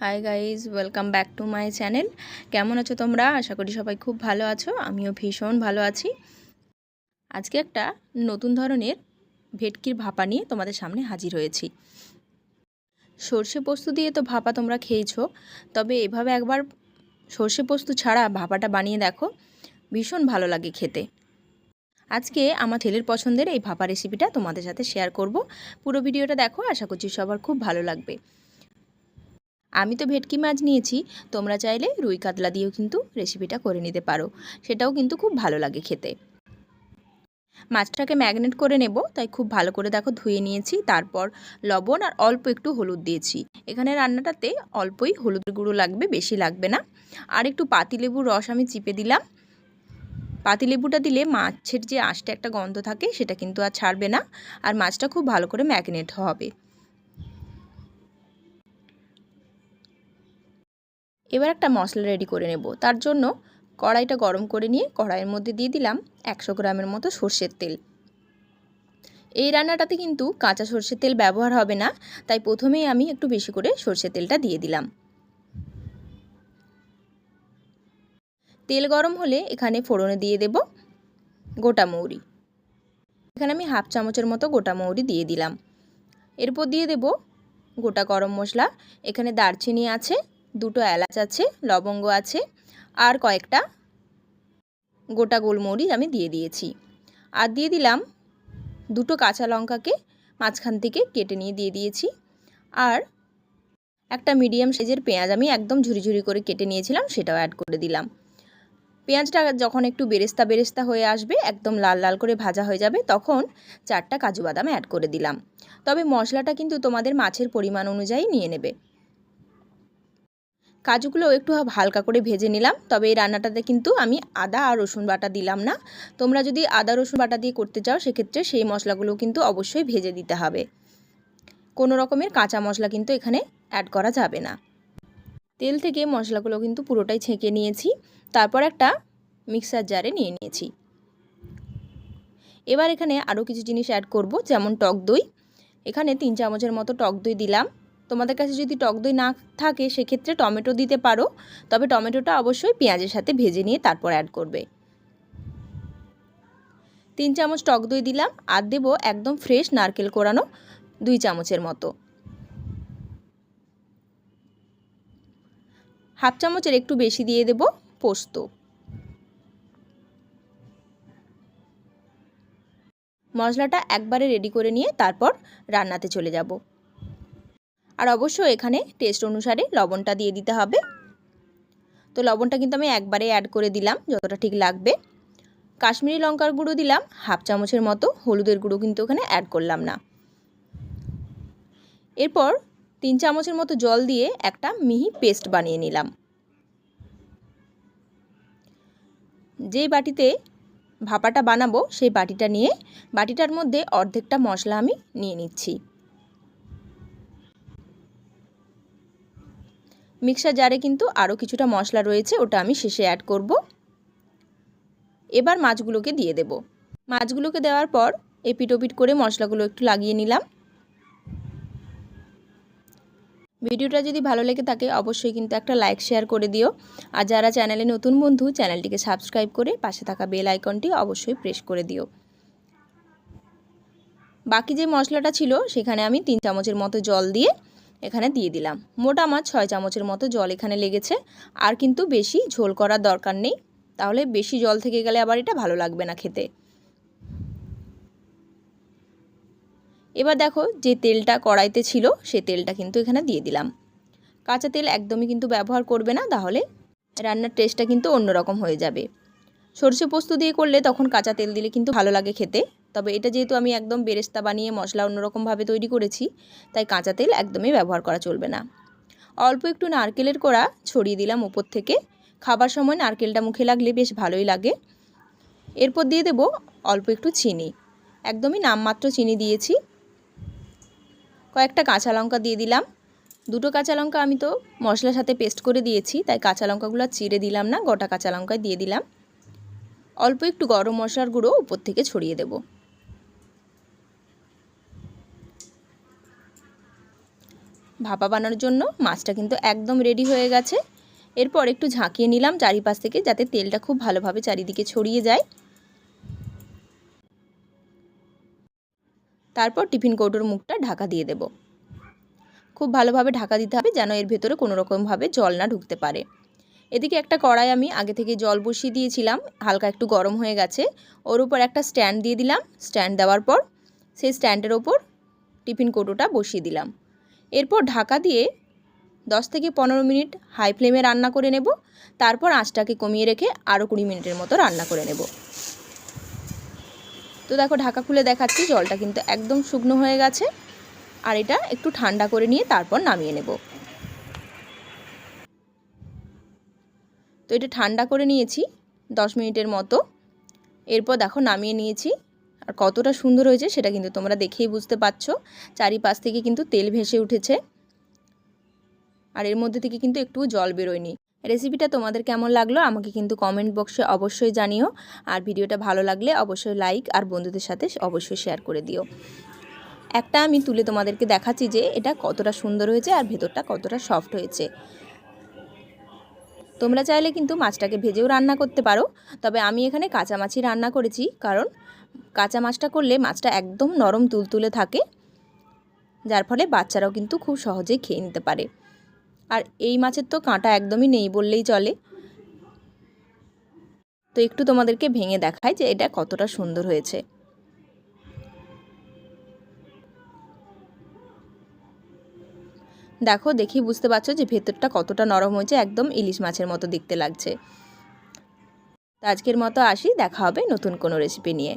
Hi guys welcome back to my channel কেমন আছো তোমরা? আশা করি সবাই খুব ভালো আছো। আমিও ভীষণ ভালো আছি। আজকে একটা নতুন ধরনের ভেটকির ভাপা নিয়ে তোমাদের সামনে হাজির হয়েছি। সর্ষে পোস্ত দিয়ে তো ভাপা তোমরা খেয়েছো, তবে এভাবে একবার সর্ষে পোস্ত ছাড়া ভাপাটা বানিয়ে দেখো। ভীষণ ভালো লাগে খেতে। আজকে আমার ছেলের পছন্দের এই ভাপা রেসিপিটা তোমাদের সাথে শেয়ার করব। পুরো ভিডিওটা দেখো, আশা করছি সবার খুব ভালো লাগবে। আমি তো ভেটকি মাছ নিয়েছি, তোমরা চাইলে রুই কাতলা দিয়েও কিন্তু রেসিপিটা করে নিতে পারো। সেটাও কিন্তু খুব ভালো লাগে খেতে। মাছটাকে ম্যাগনেট করে নেব, তাই খুব ভালো করে দেখো ধুয়ে নিয়েছি, তারপর লবণ আর অল্প একটু হলুদ দিয়েছি। এখানে রান্নাটাতে অল্পই হলুদ গুঁড়ো লাগবে, বেশি লাগবে না। আর একটু পাতিলেবুর রস আমি চিপে দিলাম। পাতিলেবুটা দিলে মাছের যে আঁশটা একটা গন্ধ থাকে, সেটা কিন্তু আর ছাড়বে না। আর মাছটা খুব ভালো করে ম্যাগনেট হবে। এবার একটা মশলা রেডি করে নেব। তার জন্য কড়াইটা গরম করে নিয়ে কড়াইয়ের মধ্যে দিয়ে দিলাম একশো গ্রামের মতো সর্ষের তেল। এই রান্নাটাতে কিন্তু কাঁচা সর্ষের তেল ব্যবহার হবে না, তাই প্রথমেই আমি একটু বেশি করে সর্ষের তেলটা দিয়ে দিলাম। তেল গরম হলে এখানে ফোড়নে দিয়ে দেব গোটা মৌরি। এখানে আমি হাফ চামচের মতো গোটা মৌরি দিয়ে দিলাম। এরপর দিয়ে দেব গোটা গরম মশলা। এখানে দারচিনি আছে দুটো এলাচ আছে, লবঙ্গ আছে আর কয়েকটা গোটা গোলমরিচ আমি দিয়ে দিয়েছি। আর দিয়ে দিলাম দুটো কাঁচা লঙ্কাকে মাঝখান থেকে কেটে নিয়ে দিয়ে দিয়েছি। আর একটা মিডিয়াম সাইজের পেঁয়াজ আমি একদম ঝুরি ঝুরি করে কেটে নিয়েছিলাম, সেটাও অ্যাড করে দিলাম। পেঁয়াজটা যখন একটু বেরেস্তা বেরেস্তা হয়ে আসবে, একদম লাল লাল করে ভাজা হয়ে যাবে, তখন চারটা কাজু বাদাম অ্যাড করে দিলাম। তবে মশলাটা কিন্তু তোমাদের মাছের পরিমাণ অনুযায়ী নিয়ে নেবে। কাজুগুলো একটু হালকা করে ভেজে নিলাম। তবে এই রান্নাটাতে কিন্তু আমি আদা আর রসুন বাটা দিলাম না। তোমরা যদি আদা, রসুন বাটা দিয়ে করতে চাও, সেক্ষেত্রে সেই মশলাগুলো কিন্তু অবশ্যই ভেজে দিতে হবে। কোনো রকমের কাঁচা মশলা কিন্তু এখানে অ্যাড করা যাবে না। তেল থেকে মশলাগুলো কিন্তু পুরোটাই ছেঁকে নিয়েছি। তারপর একটা মিক্সার জারে নিয়ে নিয়েছি। এবার এখানে আরও কিছু জিনিস অ্যাড করব, যেমন টক দই। এখানে তিন চামচের মতো টক দই দিলাম। তোমাদের কাছে যদি টক দই না থাকে, সেক্ষেত্রে টমেটো দিতে পারো। তবে টমেটোটা অবশ্যই পেঁয়াজের সাথে ভেজে নিয়ে তারপর অ্যাড করবে। তিন চামচ টক দই দিলাম, আর দেবো একদম ফ্রেশ নারকেল কোরানো দুই চামচের মতো। হাফ চামচের একটু বেশি দিয়ে দেব পোস্ত। মশলাটা একবারে রেডি করে নিয়ে তারপর রান্নাতে চলে যাব। আর অবশ্যই এখানে টেস্ট অনুসারে লবণটা দিয়ে দিতে হবে। তো লবণটা কিন্তু আমি একবারে অ্যাড করে দিলাম, যতটা ঠিক লাগবে। কাশ্মীরি লঙ্কার গুঁড়ো দিলাম, হাফ চামচের মতো, হলুদের গুঁড়ো কিন্তু ওখানে অ্যাড করলাম না। এরপর তিন চামচের মতো জল দিয়ে একটা মিহি পেস্ট বানিয়ে নিলাম। যেই বাটিতে ভাপাটা বানাবো, সেই বাটিটা নিয়ে, বাটিটার মধ্যে অর্ধেকটা মশলা আমি নিয়ে নিচ্ছি। মিক্সার জারে কিন্তু আরও কিছুটা মশলা রয়েছে, ওটা আমি শেষে অ্যাড করব। এবার মাছগুলোকে দিয়ে দেব। মাছগুলোকে দেওয়ার পর এপিটোপিট করে মশলাগুলো একটু লাগিয়ে নিলাম। ভিডিওটা যদি ভালো লেগে থাকে, অবশ্যই কিন্তু একটা লাইক শেয়ার করে দিও। আর যারা চ্যানেলে নতুন বন্ধু চ্যানেলটিকে সাবস্ক্রাইব করে পাশে থাকা বেল আইকনটি অবশ্যই প্রেস করে দিও। বাকি যে মশলাটা ছিল, সেখানে আমি তিন চামচের মতো জল দিয়ে এখানে দিয়ে দিলাম। মোটা মাছ ছয় চামচের মতো জল এখানে লেগেছে। আর কিন্তু বেশি ঝোল করার দরকার নেই। তাহলে বেশি জল থেকে গেলে আবার এটা ভালো লাগবে না খেতে। এবার দেখো যে তেলটা কড়াইতে ছিল, সে তেলটা কিন্তু এখানে দিয়ে দিলাম। কাঁচা তেল একদমই কিন্তু ব্যবহার করবে না, তাহলে রান্নার টেস্টটা কিন্তু অন্যরকম হয়ে যাবে। সরষে পোস্ত দিয়ে করলে তখন কাঁচা তেল দিলে কিন্তু ভালো লাগে খেতে। তবে এটা যেহেতু আমি একদম বেরেস্তা বানিয়ে মশলা অন্যরকমভাবে তৈরি করেছি, তাই কাঁচা তেল একদমই ব্যবহার করা চলবে না। অল্প একটু নারকেলের কোড়া ছড়িয়ে দিলাম ওপর থেকে। খাবার সময় নারকেলটা মুখে লাগলে বেশ ভালোই লাগে। এরপর দিয়ে দেব অল্প একটু চিনি। একদমই নামমাত্র চিনি দিয়েছি। কয়েকটা কাঁচা লঙ্কা দিয়ে দিলাম। দুটো কাঁচা লঙ্কা আমি তো মশলার সাথে পেস্ট করে দিয়েছি, তাই কাঁচা লঙ্কাগুলো চিড়ে দিলাম না, গোটা কাঁচা লঙ্কায় দিয়ে দিলাম। অল্প একটু গরম মশলার গুঁড়ো উপর থেকে ছড়িয়ে দেবো। ভাপা বানানোর জন্য মাছটা কিন্তু একদম রেডি হয়ে গেছে। এরপর একটু ঝাঁকিয়ে নিলাম চারিপাশ থেকে যাতে তেলটা খুব ভালোভাবে চারিদিকে ছড়িয়ে যায়। তারপর টিফিন কৌটোর মুখটা ঢাকা দিয়ে দেব। খুব ভালোভাবে ঢাকা দিতে হবে যেন এর ভেতরে কোনো রকমভাবে জল না ঢুকতে পারে। এদিকে একটা কড়াই আমি আগে থেকে জল বসিয়ে দিয়েছিলাম, হালকা একটু গরম হয়ে গেছে। ওর উপর একটা স্ট্যান্ড দিয়ে দিলাম। স্ট্যান্ড দেওয়ার পর সেই স্ট্যান্ডের ওপর টিফিন কৌটোটা বসিয়ে দিলাম। এরপর ঢাকা দিয়ে দশ থেকে পনেরো মিনিট হাই ফ্লেমে রান্না করে নেব। তারপর আঁচটাকে কমিয়ে রেখে আরও কুড়ি মিনিটের মতো রান্না করে নেব। তো দেখো, ঢাকা খুলে দেখাচ্ছি, জলটা কিন্তু একদম শুকনো হয়ে গেছে। আর এটা একটু ঠান্ডা করে নিয়ে তারপর নামিয়ে নেব। তো এটা ঠান্ডা করে নিয়েছি দশ মিনিটের মতো। এরপর দেখো, নামিয়ে নিয়েছি। আর কতটা সুন্দর হয়েছে সেটা কিন্তু তোমরা দেখেই বুঝতে পারছ। চারিপাশ থেকে কিন্তু তেল ভেসে উঠেছে। আর এর মধ্যে থেকে কিন্তু একটু জল বেরোয়নি। রেসিপিটা তোমাদের কেমন লাগল আমাকে কিন্তু কমেন্ট বক্সে অবশ্যই জানিও। আর ভিডিওটা ভালো লাগলে অবশ্যই লাইক আর বন্ধুদের সাথে অবশ্যই শেয়ার করে দিও। একটা আমি তুলে তোমাদেরকে দেখাচ্ছি যে এটা কতটা সুন্দর হয়েছে আর ভেতরটা কতটা সফট হয়েছে। তোমরা চাইলে কিন্তু মাছটাকে ভেজেও রান্না করতে পারো, তবে আমি এখানে কাঁচা মাছই রান্না করেছি, কারণ কাঁচা মাছটা করলে মাছটা একদম নরম তুলতুলে থাকে, যার ফলে বাচ্চারাও কিন্তু খুব সহজেই খেয়ে নিতে পারে। আর এই মাছের তো কাঁটা একদমই নেই বললেই চলে। তো একটু তোমাদেরকে ভেঙে দেখায় যে এটা কতটা সুন্দর হয়েছে। দেখো দেখি বুঝতে পারছ যে ভেতরটা কতটা নরম হয়েছে, একদম ইলিশ মাছের মতো দেখতে লাগছে। তো আজকের মতো আসি, দেখা হবে নতুন কোনো রেসিপি নিয়ে।